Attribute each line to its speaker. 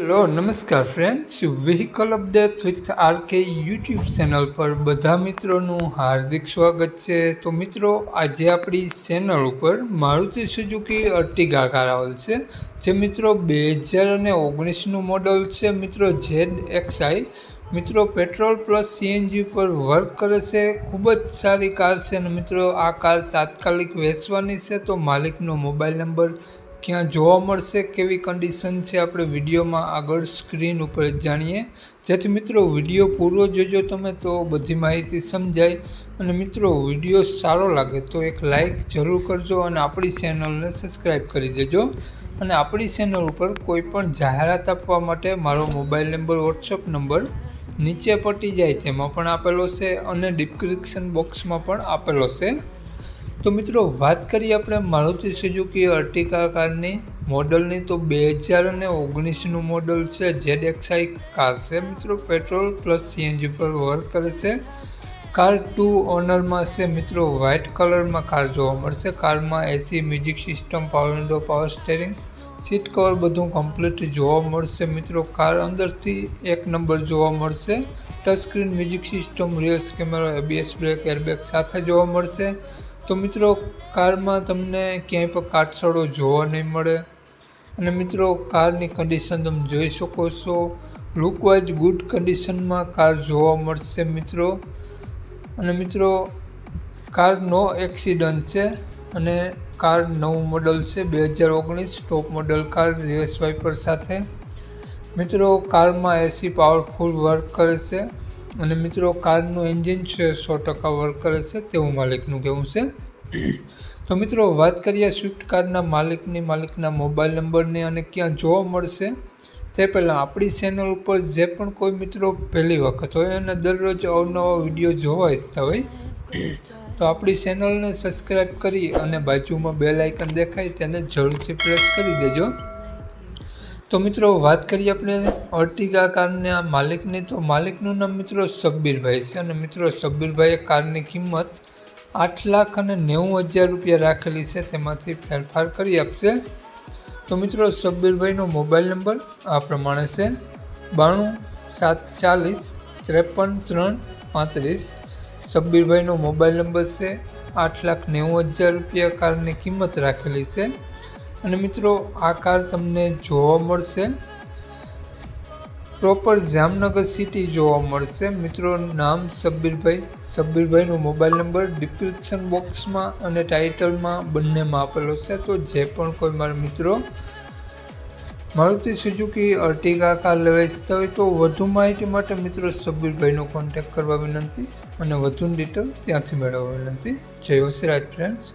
Speaker 1: Hello, નમસ્કાર friends vehicle update with RK YouTube channel પર બધા મિત્રોનું હાર્દિક સ્વાગત છે. તો મિત્રો, આજે આપણી ચેનલ ઉપર મારુતિ સુઝુકી અર્ટિગા કાર આવેલ છે, જે મિત્રો બે હજાર અને ઓગણીસનું મોડલ છે. મિત્રો ઝેડ એક્સઆઈ મિત્રો પેટ્રોલ પ્લસ સીએનજી પર વર્ક કરે છે. ખૂબ જ સારી કાર છે અને મિત્રો, આ કાર તાત્કાલિક વેચવાની છે. તો માલિકનો મોબાઈલ નંબર ક્યાં જોવા મળશે, કેવી કન્ડિશન છે, આપણે વિડીયોમાં આગળ સ્ક્રીન ઉપર જાણીએ. જેથી મિત્રો, વીડિયો પૂરો જોજો તમે તો બધી માહિતી સમજાય. અને મિત્રો, વીડિયો સારો લાગે તો એક લાઇક જરૂર કરજો અને આપણી ચેનલને સબસ્ક્રાઈબ કરી દેજો. અને આપણી ચેનલ ઉપર કોઈ પણ જાહેરાત આપવા માટે મારો મોબાઈલ નંબર વોટ્સઅપ નંબર નીચે પટી જાય, તેમાં પણ આપેલો છે અને ડિસ્ક્રિપ્શન બોક્સમાં પણ આપેલો છે. તો મિત્રો, વાત કરીએ આપણે મારુતિ સુઝુકી અર્ટિકા કારની મોડલની. તો બે હજાર અને ઓગણીસનું મોડલ છે જેડ એક્સઆઈ કાર છે મિત્રો. પેટ્રોલ પ્લસ સીએનજી પર વર્ક કરે છે. કાર ટુ ઓનરમાં છે મિત્રો, વ્હાઇટ કલરમાં કાર જોવા મળશે. કારમાં AC music system power window power steering seat cover બધું કમ્પ્લીટ જોવા મળશે મિત્રો. કાર અંદરથી એક નંબર જોવા મળશે. Touch screen music system rears camera ABS brake airbag સાથે જોવા મળશે. તો મિત્રો, કારમાં તમને ક્યાંય પણ કાટછડો જોવા નહીં મળે. અને મિત્રો, કારની કન્ડિશન તમે જોઈ શકો છો. લુકવાઇઝ ગુડ કન્ડિશનમાં કાર જોવા મળશે મિત્રો. અને મિત્રો, કાર નો એક્સિડન્ટ છે અને કાર નવું મોડલ છે, બે હજાર ઓગણીસ top model car reverse wiper સાથે. મિત્રો, કારમાં એસી પાવરફુલ વર્ક કરે છે. અને મિત્રો, કારનું એન્જિન છે, સો ટકા વર્ક કરે છે, તેવું માલિકનું કહેવું છે. તો મિત્રો, વાત કરીએ સ્વિફ્ટ કારના માલિકની, માલિકના મોબાઈલ નંબરને અને ક્યાં જોવા મળશે. તે પહેલાં આપણી ચેનલ ઉપર જે પણ કોઈ મિત્રો પહેલી વખત હોય અને દરરોજ અવનવા વીડિયો જોવા ઈચ્છતા હોય, તો આપણી ચેનલને સબસ્ક્રાઈબ કરી અને બાજુમાં બે લાઇકન દેખાય, તેને જરૂરથી પ્રેસ કરી દેજો. તો મિત્રો વાત કરીએ આપણે અર્ટિગા કારના માલિકની. તો માલિકનું નામ મિત્રો સબ્બીરભાઈ છે અને મિત્રો સબ્બીરભાઈએ કારની કિંમત આઠ લાખ અને નેવું હજાર રૂપિયા રાખેલી છે. તેમાંથી ફેરફાર કરી આપશે. તો મિત્રો સબ્બીરભાઈનો મોબાઈલ નંબર આ પ્રમાણે છે. બાણું સાત ચાલીસ ત્રેપન ત્રણ પાંત્રીસ. સબ્બીરભાઈનો મોબાઈલ નંબર છે. આઠ લાખ નેવું હજાર રૂપિયા કારની કિંમત રાખેલી છે. અને મિત્રો, આ કાર તમને જોવા મળશે. પ્રોપર જામનગર સિટી જોવા મળશે. મિત્રો, નામ સબ્બીરભાઈ સબ્બીરભાઈનો મોબાઈલ નંબર ડિસ્ક્રિપ્શન બોક્સમાં અને ટાઇટલમાં બંનેમાં આપેલો છે. તો જે પણ કોઈ મારા મિત્રો મારુતિ સુઝુકી અર્ટિગા કાર લેવા ઈચ્છતા હોય તો વધુ માહિતી માટે મિત્રો સબ્બીરભાઈનો કોન્ટેક્ટ કરવા વિનંતી અને વધુ ડિટેલ ત્યાંથી મેળવવા વિનંતી. જય રાજ ફ્રેન્ડ્સ